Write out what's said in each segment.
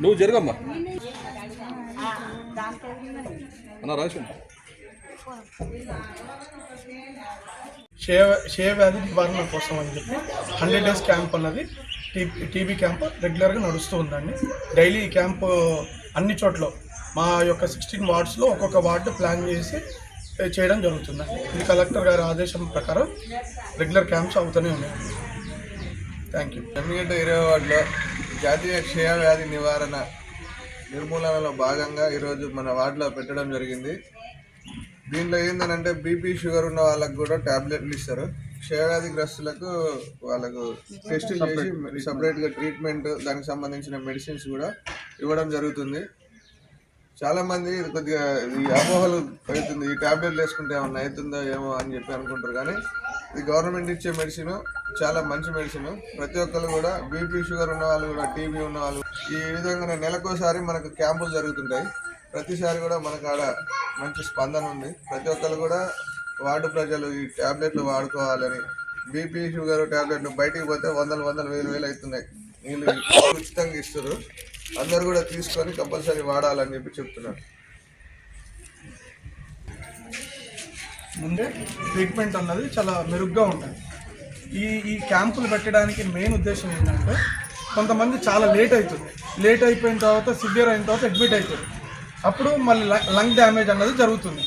నువ్వు జరగమ్మా. అన్న రాసి క్షయ క్షయ వ్యాధి నివారణ కోసం అని చెప్పి. హండ్రెడ్ డేస్ క్యాంప్ అన్నది టీ- టీబీ క్యాంప్ రెగ్యులర్గా నడుస్తూ ఉందండి. డైలీ క్యాంప్ అన్ని చోట్ల మా యొక్క సిక్స్టీన్ వార్డ్స్లో ఒక్కొక్క వార్డు ప్లాన్ చేసి చేయడం జరుగుతుందండి ఇది కలెక్టర్ గారి ఆదేశం ప్రకారం రెగ్యులర్ క్యాంప్స్ అవుతూనే ఉన్నాయి. థ్యాంక్ యూ ఎమ్మిగడ్డ ఇరవై వార్డులో జాతీయ క్షయ వ్యాధి నివారణ నిర్మూలనలో భాగంగా ఈరోజు మన వార్డులో పెట్టడం జరిగింది. దీంట్లో ఏంటంటే బీపీ షుగర్ ఉన్న వాళ్ళకు కూడా టాబ్లెట్లు ఇస్తారు. క్షయవ్యాధి గ్రస్తులకు వాళ్ళకు టెస్టులు చేసి సపరేట్గా ట్రీట్మెంట్ దానికి సంబంధించిన మెడిసిన్స్ కూడా ఇవ్వడం జరుగుతుంది. చాలా మంది ఇది కొద్దిగా ఈ అపోహలు అవుతుంది ఈ టాబ్లెట్లు వేసుకుంటే ఏమన్నా అవుతుందో ఏమో అని చెప్పి అనుకుంటారు కానీ ఇది గవర్నమెంట్ ఇచ్చే మెడిసిన్ చాలా మంచి మెడిసిన్ ప్రతి ఒక్కరు కూడా బీపీ షుగర్ ఉన్న వాళ్ళు కూడా టీబీ ఉన్న వాళ్ళు ఈ విధంగా నెలకోసారి మనకు క్యాంపులు జరుగుతుంటాయి. ప్రతిసారి కూడా మనకు ఆడ మంచి స్పందన ఉంది. ప్రతి ఒక్కరు కూడా వార్డు ప్రజలు ఈ టాబ్లెట్లు వాడుకోవాలని బీపీ షుగర్ టాబ్లెట్లు బయటికి పోతే వందలు వందలు వేలు వేలు అవుతున్నాయి. వీళ్ళు ఉచితంగా ఇస్తారు అందరు కూడా తీసుకొని కంపల్సరీ వాడాలని చెప్పి చెప్తున్నారు. ముందే ట్రీట్మెంట్ అన్నది చాలా మెరుగ్గా ఉంటుంది. ఈ ఈ క్యాంపులు పెట్టడానికి మెయిన్ ఉద్దేశం ఏంటంటే కొంతమంది చాలా లేట్ అవుతుంది. లేట్ అయిపోయిన తర్వాత సివియర్ అయిన తర్వాత అడ్మిట్ అవుతుంది. అప్పుడు మళ్ళీ ల- లంగ్ డ్యామేజ్ అన్నది జరుగుతుంది.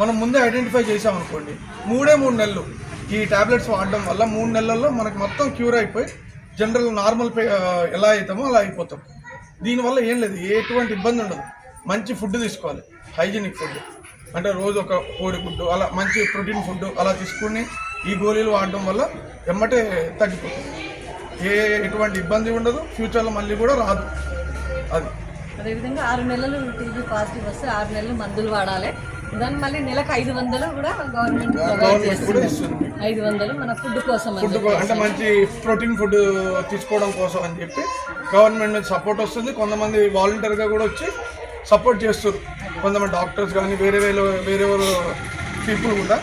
మనం ముందే ఐడెంటిఫై చేసామనుకోండి మూడే మూడు నెలలు ఈ టాబ్లెట్స్ వాడడం వల్ల మూడు నెలల్లో మనకు మొత్తం క్యూర్ అయిపోయి జనరల్ నార్మల్ పే- ఎలా అవుతామో అలా అయిపోతాం. దీనివల్ల ఏం లేదు ఎటువంటి ఇబ్బంది ఉండదు. మంచి ఫుడ్ తీసుకోవాలి హైజీనిక్ ఫుడ్. అంటే రోజు ఒక కోడి ఫుడ్ అలా మంచి ప్రోటీన్ ఫుడ్ అలా తీసుకుని ఈ గోళీలు వాడడం వల్ల ఎమ్మటే తగ్గిపోతుంది. ఏ ఎటువంటి ఇబ్బంది ఉండదు ఫ్యూచర్లో మళ్ళీ కూడా రాదు. అది. అదేవిధంగా ఆరు నెలలు టీబీ పాజిటివ్ వస్తే ఆరు నెలలు మందులు వాడాలి. దాన్ని మళ్ళీ నెలకు ఐదు వందలు కూడా గవర్నమెంట్ ఐదు వందలు మన ఫుడ్ కోసం ఫుడ్. అంటే మంచి ప్రోటీన్ ఫుడ్ తీసుకోవడం కోసం అని చెప్పి గవర్నమెంట్ నుంచి సపోర్ట్ వస్తుంది. కొంతమంది వాలంటీర్గా కూడా వచ్చి సపోర్ట్ చేస్తారు. కొంతమంది డాక్టర్స్ కానీ వేరే వేరే వేరే పీపుల్ కూడా.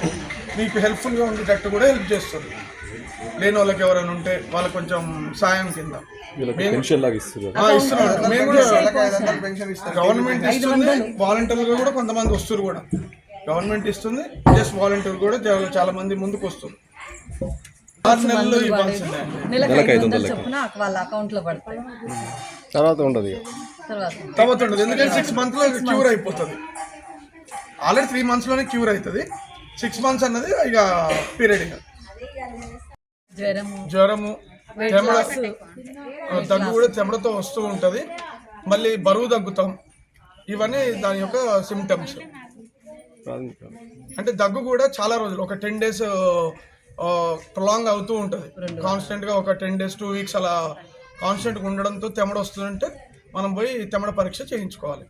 మీకు హెల్ప్ఫుల్గా ఉండేటట్టు కూడా హెల్ప్ చేస్తారు. లేని వాళ్ళకి ఎవరైనా ఉంటే వాళ్ళకి కొంచెం సాయం కింద. గవర్నమెంట్ ఇస్తుంది వాలంటీర్గా కూడా కొంతమంది వస్తారు కూడా. గవర్నమెంట్ ఇస్తుంది జస్ట్ వాలంటీర్ కూడా చాలా- మంది ముందుకు వస్తారు ఆరు నెలలు ఇవ్వాల్సిందే నెలకు ఐదు వందలు చొప్పున వాళ్ళ అకౌంట్లో పడతాయి. తర్వాత ఉండదు ఇక. తర్వాత ఉండదు. ఎందుకంటే సిక్స్ మంత్స్లో క్యూర్ అయిపోతుంది. ఆల్రెడీ త్రీ మంత్స్లోనే క్యూర్ అవుతుంది. సిక్స్ మంత్స్ అన్నది ఇక పీరియడ్ ఇక. జ్వరము. చెమడ దగ్గు కూడా చెమటతో వస్తూ ఉంటుంది. మళ్ళీ బరువు తగ్గుతాం. ఇవన్నీ దాని యొక్క సిమ్టమ్స్ అంటే దగ్గు కూడా చాలా రోజులు ఒక టెన్ డేస్ ప్రొలాంగ్ అవుతూ ఉంటుంది. కాన్స్టెంట్గా ఒక టెన్ డేస్ టూ వీక్స్ అలా కాన్స్టెంట్గా ఉండడంతో తెమడ వస్తుందంటే మనం పోయి తెమడ పరీక్ష చేయించుకోవాలి.